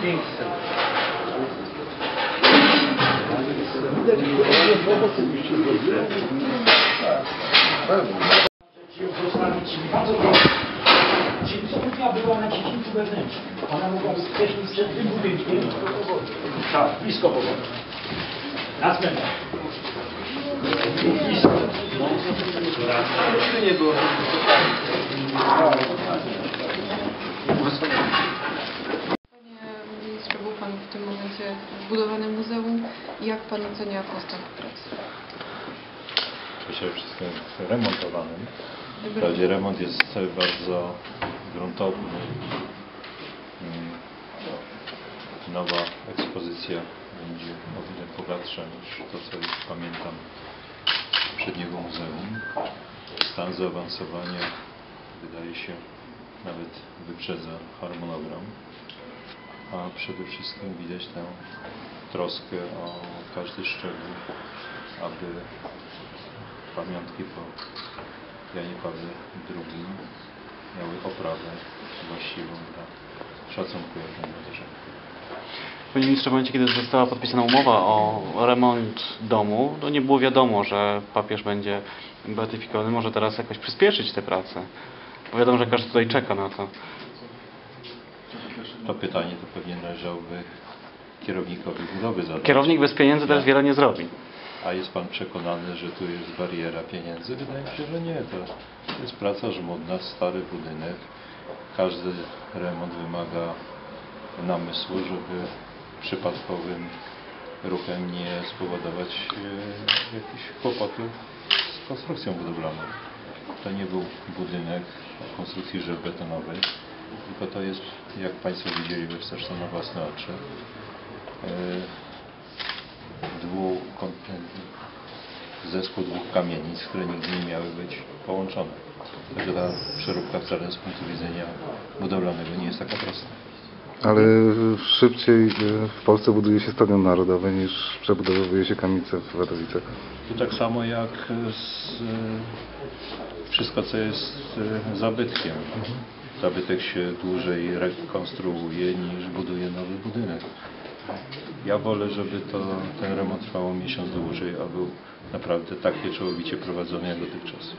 Pensa. Muda de coisa, não vai wewnętrznym. Ona mogła być wcześniej przed tym budynkiem. Tak, blisko powodu. Na cmentarz. Blisko. nie było. Panie ministrze, był Pan w tym momencie w budowanym muzeum. Jak Pan ocenia postęp prac? przede wszystkim remontowanym. Wprawdzie remont jest bardzo gruntowny. Mm, Nowa ekspozycja będzie o wiele bogatsza niż to, co już pamiętam z poprzedniego muzeum. Stan zaawansowania wydaje się nawet wyprzedza harmonogram, a przede wszystkim widać tę troskę o każdy szczegół, aby pamiątki po Janie Pawle II miały oprawę właściwą dla szacunku jak najwyżej. Panie ministrze, w momencie, kiedy została podpisana umowa o remont domu, to nie było wiadomo, że papież będzie beatyfikowany. Może teraz jakoś przyspieszyć te prace? Bo wiadomo, że każdy tutaj czeka na to. To pytanie to pewnie należałoby kierownikowi budowy zadać. Kierownik bez pieniędzy też wiele nie zrobi. A jest Pan przekonany, że tu jest bariera pieniędzy? Wydaje mi się, że nie. To jest praca żmudna, stary budynek. Każdy remont wymaga namysłu, żeby przypadkowym ruchem nie spowodować e, jakichś kłopotów z konstrukcją budowlaną. To nie był budynek o konstrukcji żelbetonowej, tylko to jest, jak Państwo widzieli we wsteczce na własne oczy, e, dwukątny zespół dwóch kamienic, które nigdy nie miały być połączone. Także ta przeróbka wcale z punktu widzenia budowlanego nie jest taka prosta. Ale szybciej e, w Polsce buduje się Stadion Narodowy niż przebudowuje się kamice w Wadowicach. Tu tak samo jak z, e, wszystko, co jest e, zabytkiem. Zabytek się dłużej rekonstruuje niż buduje nowy budynek. Ja wolę, żeby to, ten remont trwał miesiąc dłużej, a był naprawdę tak pieczołowicie prowadzony jak dotychczas.